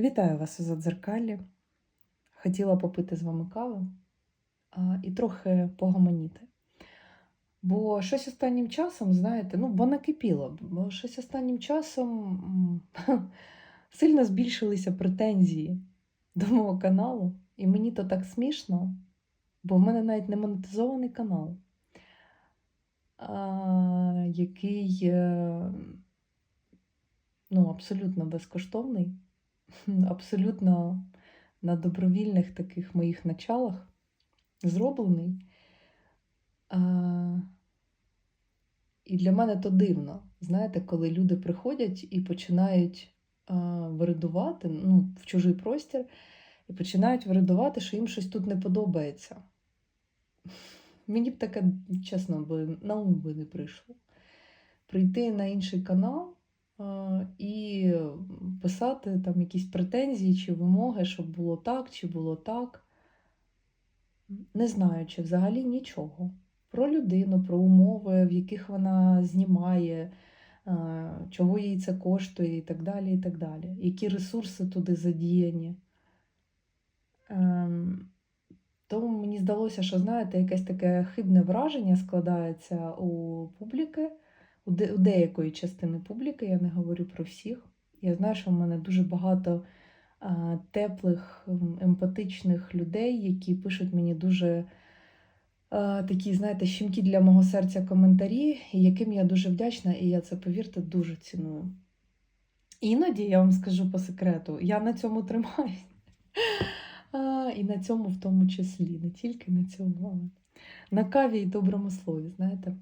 Вітаю вас у Задзеркалі. Хотіла попити з вами каву а, і трохи погомоніти. Бо щось останнім часом, знаєте, ну, бо накипіло, бо щось останнім часом сильно збільшилися претензії до мого каналу. І мені то так смішно, бо в мене навіть не монетизований канал, а, який е, ну, абсолютно безкоштовний, абсолютно на добровільних таких моїх началах зроблений. А, і для мене то дивно, знаєте, коли люди приходять і починають а, виридувати ну, в чужий простір, і починають виридувати, що їм щось тут не подобається. Мені б таке, чесно, би, на ум би не прийшло. Прийти на інший канал а, і писати там якісь претензії чи вимоги, щоб було так, чи було так, не знаючи взагалі нічого про людину, про умови, в яких вона знімає, чого їй це коштує, і так далі, і так далі. Які ресурси туди задіяні. Ем, Тому мені здалося, що, знаєте, якесь таке хибне враження складається у публіки, у деякої частини публіки, я не говорю про всіх. Я знаю, що в мене дуже багато теплих, ем, емпатичних людей, які пишуть мені дуже такі, знаєте, щемкі для мого серця коментарі, яким я дуже вдячна, і я це, повірте, дуже ціную. Іноді я вам скажу по секрету, я на цьому тримаюсь. І на цьому в тому числі, не тільки на цьому, але на каві і доброму слові, знаєте.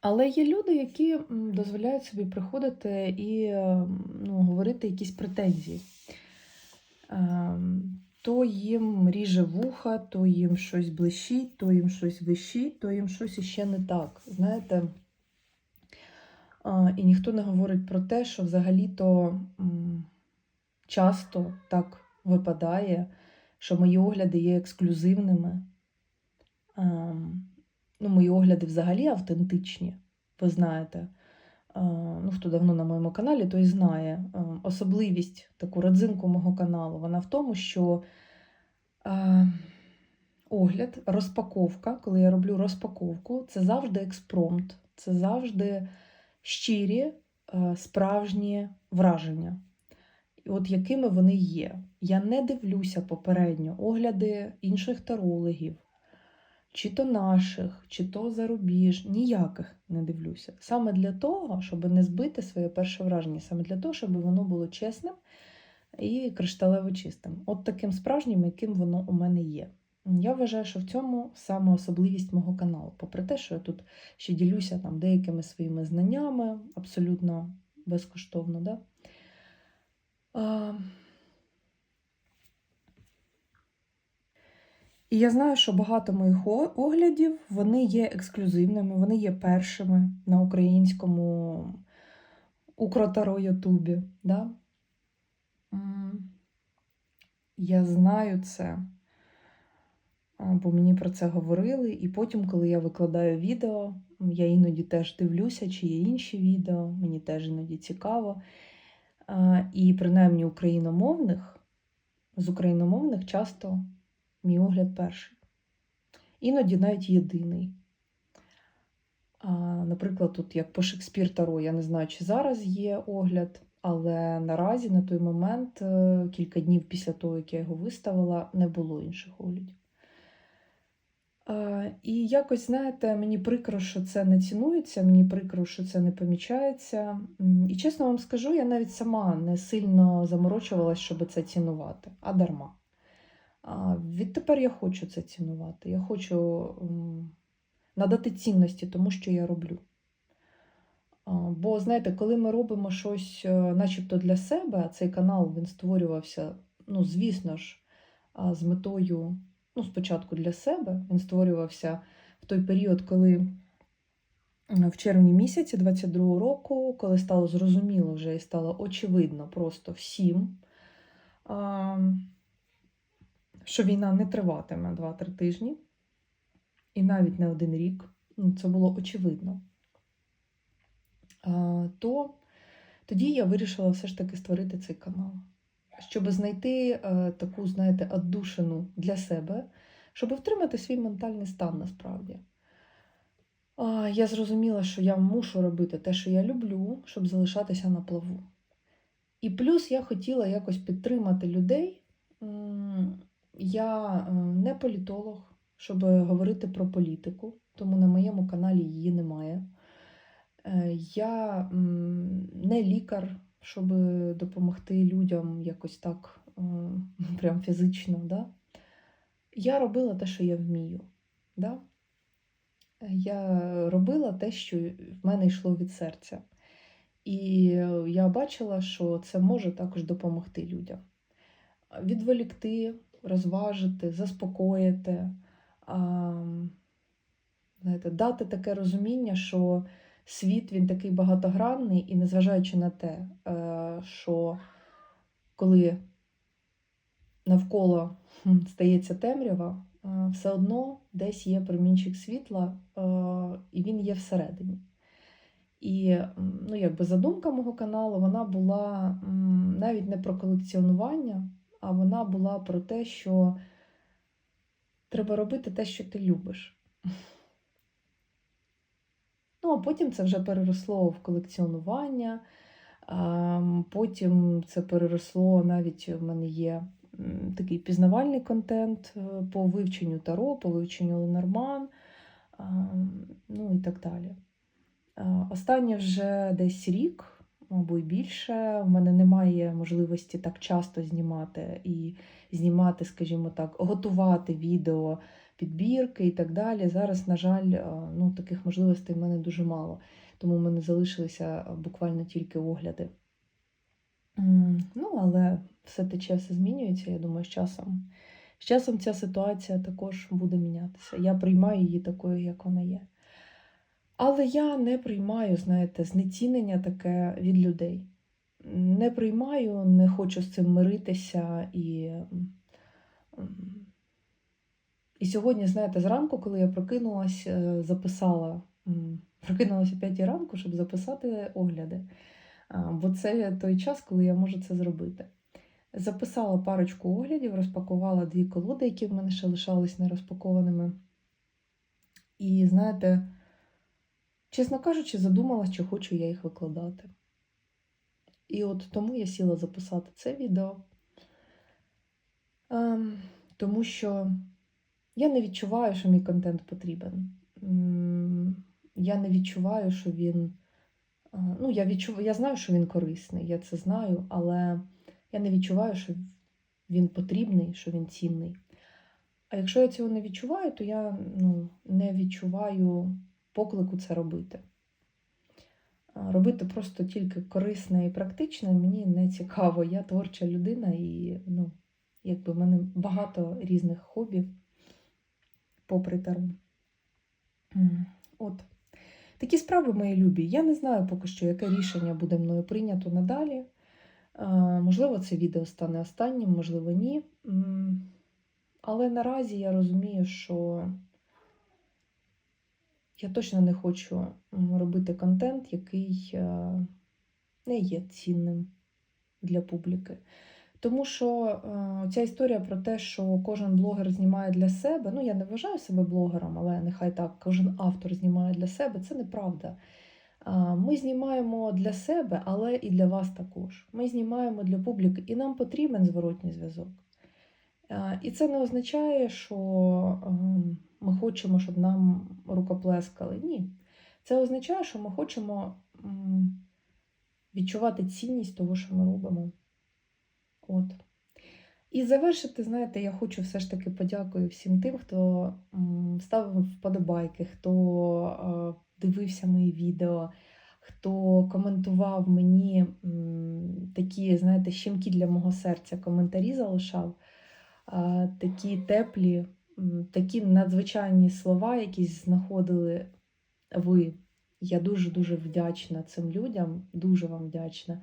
Але є люди, які дозволяють собі приходити і ем, ну, говорити якісь претензії. Ем, То їм ріже вуха, то їм щось блищить, то їм щось вищить, то їм щось іще не так. Знаєте, і ніхто не говорить про те, що взагалі-то часто так випадає, що мої огляди є ексклюзивними. Ну, мої огляди взагалі автентичні, ви знаєте. Ну, хто давно на моєму каналі, той знає. Особливість, таку родзинку мого каналу, вона в тому, що огляд, розпаковка, коли я роблю розпаковку, це завжди експромт, це завжди щирі, справжні враження. От якими вони є. Я не дивлюся попередньо огляди інших тарологів, чи то наших, чи то зарубіж, ніяких не дивлюся. Саме для того, щоб не збити своє перше враження, саме для того, щоб воно було чесним і кришталево чистим. От таким справжнім, яким воно у мене є. Я вважаю, що в цьому саме особливість мого каналу. Попри те, що я тут ще ділюся там деякими своїми знаннями, абсолютно безкоштовно. Да? А... І я знаю, що багато моїх оглядів вони є ексклюзивними, вони є першими на українському Укротаро Ютубі. Да? Я знаю це, бо мені про це говорили. І потім, коли я викладаю відео, я іноді теж дивлюся, чи є інші відео, мені теж іноді цікаво. І принаймні україномовних, з україномовних часто мій огляд перший. Іноді навіть єдиний. А, Наприклад, тут як по Шекспір Таро, я не знаю, чи зараз є огляд, але наразі на той момент, е, кілька днів після того, як я його виставила, не було інших оглядів. І якось, знаєте, мені прикро, що це не цінується, мені прикро, що це не помічається. І чесно вам скажу, я навіть сама не сильно заморочувалась, щоб це цінувати, а дарма. Відтепер я хочу це цінувати. Я хочу надати цінності тому, що я роблю. Бо, знаєте, коли ми робимо щось е, начебто для себе, цей канал він створювався, ну, звісно ж, з метою, ну, спочатку для себе, він створювався в той період, коли в червні місяці 22-го року, коли стало зрозуміло вже і стало очевидно просто всім, що війна не триватиме 2-3 тижні, і навіть не один рік, ну, це було очевидно. То тоді я вирішила все ж таки створити цей канал, щоб знайти е, таку, знаєте, отдушину для себе, щоб втримати свій ментальний стан насправді. Я зрозуміла, що я мушу робити те, що я люблю, щоб залишатися на плаву. І плюс я хотіла якось підтримати людей. Я е, не політолог, щоб говорити про політику, тому на моєму каналі її немає. Е, Я не лікар, щоб допомогти людям якось так е, прям фізично. Да? Я робила те, що я вмію. Да? Я робила те, що в мене йшло від серця. І я бачила, що це може також допомогти людям. Відволікти, розважити, заспокоїти, знаєте, дати таке розуміння, що світ він такий багатогранний, і незважаючи на те, е, що коли навколо стається темрява, е, все одно десь є промінчик світла, е, і він є всередині. І ну, якби задумка мого каналу вона була навіть не про колекціонування, а вона була про те, що треба робити те, що ти любиш. Ну, а потім це вже переросло в колекціонування, потім це переросло навіть в мене є такий пізнавальний контент е, по вивченню Таро, по вивченню Ленорман, ну і так далі. А, Останнє вже десь рік, мабуть, більше. В мене немає можливості так часто знімати і знімати, скажімо так, готувати відео, підбірки і так далі. Зараз, на жаль, ну, таких можливостей в мене дуже мало, тому в мене залишилися буквально тільки огляди. Ну, але все тече, все змінюється. Я думаю, з часом. З часом ця ситуація також буде мінятися. Я приймаю її такою, як вона є. Але я не приймаю, знаєте, знецінення таке від людей. Не приймаю, не хочу з цим миритися. І, і сьогодні, знаєте, зранку, коли я прокинулась, е, записала, прокинулася о 5 ранку, щоб записати огляди. Бо це той час, коли я можу це зробити. Записала парочку оглядів, розпакувала дві колоди, які в мене ще лишались нерозпакованими. І знаєте, чесно кажучи, задумалась, чи хочу я їх викладати. І от тому я сіла записати це відео. Ем, тому що я не відчуваю, що мій контент потрібен. М, Я не відчуваю, що він. е, Ну, я, відчув... я знаю, що він корисний, я це знаю, але я не відчуваю, що він потрібний, що він цінний. А якщо я цього не відчуваю, то я ну, не відчуваю поклику це робити. Робити просто тільки корисне і практичне мені не цікаво. Я творча людина, і ну, якби в мене багато різних хобі попри таро. От. Такі справи мої любі. Я не знаю поки що, яке рішення буде мною прийнято надалі. Можливо, це відео стане останнім, можливо, ні. Але наразі я розумію, що я точно не хочу робити контент, який е, не є цінним для публіки. Тому що е, ця історія про те, що кожен блогер знімає для себе, ну я не вважаю себе блогером, але нехай так, кожен автор знімає для себе, це неправда. Ми знімаємо для себе, але і для вас також. Ми знімаємо для публіки, і нам потрібен зворотній зв'язок. А, І це не означає, що ем, ми хочемо, щоб нам рукоплескали. Ні. Це означає, що ми хочемо відчувати цінність того, що ми робимо. От. І завершити, знаєте, я хочу все ж таки подякую всім тим, хто ставив вподобайки, хто е, дивився мої відео, хто коментував мені такі, знаєте, щемкі для мого серця коментарі залишав, е, такі теплі, такі надзвичайні слова, якісь знаходили ви. Я дуже-дуже вдячна цим людям, дуже вам вдячна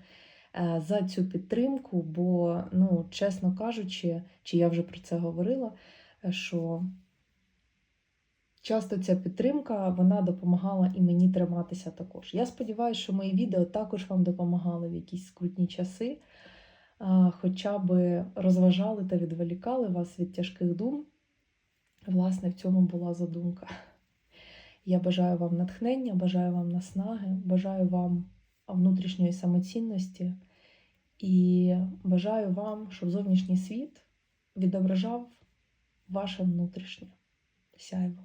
е, за цю підтримку, бо, ну, чесно кажучи, чи я вже про це говорила, е, що часто ця підтримка вона допомагала і мені триматися також. Я сподіваюся, що мої відео також вам допомагали в якісь скрутні часи, хоча б розважали та відволікали вас від тяжких дум. Власне, в цьому була задумка. Я бажаю вам натхнення, бажаю вам наснаги, бажаю вам внутрішньої самоцінності і бажаю вам, щоб зовнішній світ відображав ваше внутрішнє сяйво.